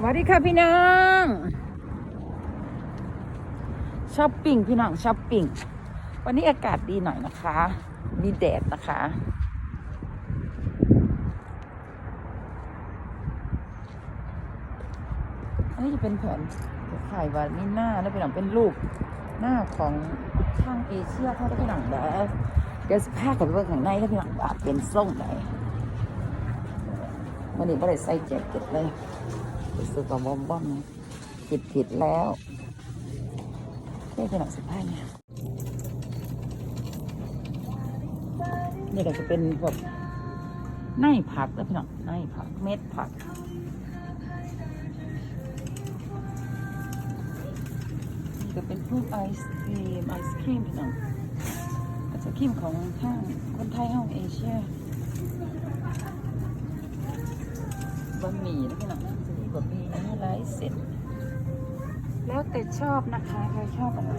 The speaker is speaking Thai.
สวัสดีค่ะพี่น้องช้อปปิ้งพี่น้องช้อปปิ้งวันนี้อากาศดีหน่อยนะคะ มีแดดนะคะ อันนี้จะเป็นแผนขายว่านี่หน้าแล้วพี่น้องเป็นรูปหน้าของช่างเอเชียเขาได้พี่น้องเด้อเดี๋ยวสภากับเรื่องข้างในแล้วพี่น้องว่าเป็นส่งไหนวันนี้ไม่ได้ใส่แจ็คเก็ตเลย รู้สึกว่าบอมบอมผิดผิดแล้วแค่พี่น้องสภาเนี่ยนี่ก็จะเป็นแบบในผักแล้วพี่น้องในผักเม็ดผักจะเป็นพวกไอศครีมไอศครีมพี่น้องไอศครีมของทางคนไทยห้องเอเชียบะหมี่นะพี่น้อง ก็มีบะหมี่นะไลฟ์เสร็จ แล้วแต่ชอบนะคะใครชอบอะไร